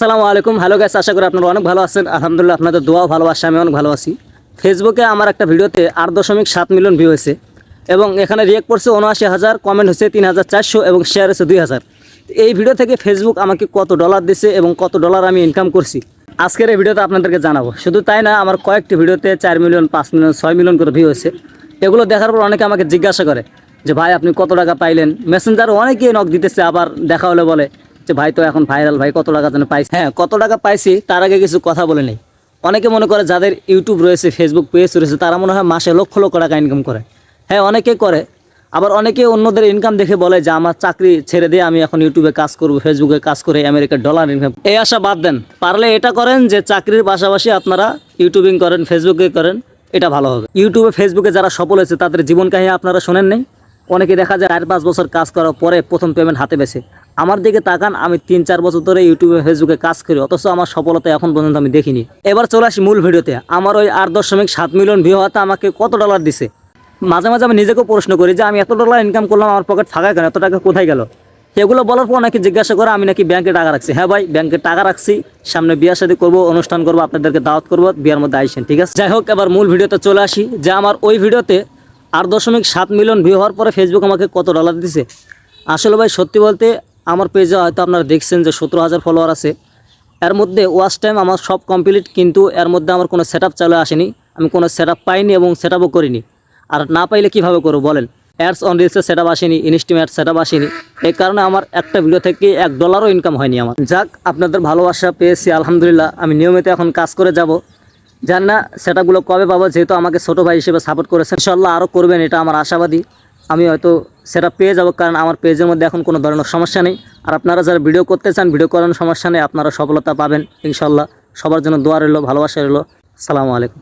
আসসালামু আলাইকুম। Hello guys আশা করি আপনারা অনেক ভালো আছেন। আলহামদুলিল্লাহ, আপনাদের দোয়া ভালোবাসা, আমি অনেক ভালো আছি। ফেসবুকে আমার একটা ভিডিওতে আট দশমিক সাত মিলিয়ন ভিউ হয়েছে এবং এখানে রিয়েক্ট করছে উনআশি হাজার কমেন্ট হয়েছে তিন হাজার চারশো এবং শেয়ার হয়েছে দুই হাজার। এই ভিডিও থেকে ফেসবুক আমাকে কত ডলার দিছে এবং কত ডলার আমি ইনকাম করছি? আজকের এই ভিডিওতে আপনাদেরকে জানাব। শুধু তাই না, আমার কয়েকটি ভিডিওতে চার মিলিয়ন, পাঁচ মিলিয়ন, ছয় মিলিয়ন করে ভিউ হয়েছে। এগুলো দেখার পর অনেকে আমাকে জিজ্ঞাসা করে যে, ভাই, আপনি কত টাকা পাইলেন? মেসেঞ্জার অনেকেই নক দিতেছে, আবার দেখা হলে বলে যে ভাই, তো এখন ভাইরাল ভাই, কত টাকা যেন পাইছি? হ্যাঁ কত টাকা পাইছি, তার আগে কিছু কথা বলে নেই। অনেকে মনে করে যাদের ইউটিউব রয়েছে ফেসবুক পেজ রয়েছে, তারা মনে হয় মাসে লক্ষ লক্ষ টাকা ইনকাম করে। হ্যাঁ অনেকে করে। আবার অনেকে অন্যদের ইনকাম দেখে বলে যে, আমার চাকরি ছেড়ে দিয়ে আমি এখন ইউটিউবে কাজ করব ফেসবুকে কাজ করে আমেরিকার ডলার ইনকাম এই আশা বাদ দেন। পারলে এটা করেন যে, চাকরির পাশাপাশি আপনারা ইউটিউবিং করেন ফেসবুকে করেন, এটা ভালো হবে। ইউটিউবে ফেসবুকে যারা সফল হয়েছে, তাদের জীবন কাহিনী আপনারা শোনেন নাই। অনেকে দেখা যায়, চার পাঁচ বছর কাজ করার পরে প্রথম পেমেন্ট হাতে পেছে আমার দিকে তাকান, আমি তিন চার বছর ধরে ইউটিউবে, ফেসবুকে কাজ করি, অথচ আমার সফলতা এখন পর্যন্ত আমি দেখিনি। এবার চলে আসি মূল ভিডিওতে। আমার ওই আট দশমিক সাত মিলিয়ন ভিউ হতে আমাকে কত ডলার দিছে? মাঝে মাঝে আমি নিজেকেও প্রশ্ন করি যে, আমি এত ডলার ইনকাম করলাম, আমার পকেট ফাঁকা কেন? এত টাকা কোথায় গেল? এগুলো বলার পর নাকি জিজ্ঞাসা করে, আমি নাকি ব্যাংকে টাকা রাখছি। হ্যাঁ ভাই ব্যাংকে টাকা রাখছি, সামনে বিয়ার সাথে করব, অনুষ্ঠান করব, আপনাদেরকে দাওয়াত করব, বিয়ার মধ্যে আইসেন, ঠিক আছে? যাই হোক, এবার মূল ভিডিওতে চলে আসি, যে আমার ওই ভিডিওতে আট দশমিক সাত মিলিয়ন ভিউ হওয়ার পরে ফেসবুক আমাকে কত ডলার দিছে? আসলে ভাই, সত্যি বলতে আমার পেজে হয়তো আপনারা দেখছেন যে সতেরো হাজার ফলোয়ার আছে। এর মধ্যে ওয়াচ টাইম আমার সব কমপ্লিট কিন্তু এর মধ্যে আমার কোনো সেট চালু আসেনি। আমি কোনো সেট পাইনি এবং সেট করিনি। আর না পাইলে কীভাবে করব বলেন? অ্যাডস অন রিলসের সেট আপ আসেনি ইনস্টিম অ্যাড সেট আসেনি। এই কারণে আমার একটা ভিডিও থেকে এক ডলারও ইনকাম হয়নি আমার। যাক, আপনাদের ভালোবাসা পেয়েছি, আলহামদুলিল্লাহ। আমি নিয়মিত এখন কাজ করে যাব। জানি না সেটাগুলো কবে পাবো, যেহেতু আমাকে ছোটো ভাই হিসেবে সাপোর্ট করেছেন। ইনশাল্লাহ আরও করবেন, এটা আমার আশাবাদী। আমি হয়তো সেটা পেয়ে যাব, কারণ আমার পেজের মধ্যে এখন কোনো ধরনের সমস্যা নেই। আর আপনারা যারা ভিডিও করতে চান ভিডিও করানোর সমস্যা নেই, আপনারা সফলতা পাবেন, ইনশাল্লাহ। সবার জন্য দোয়া রইল, ভালোবাসা রইল। সালামু আলাইকুম।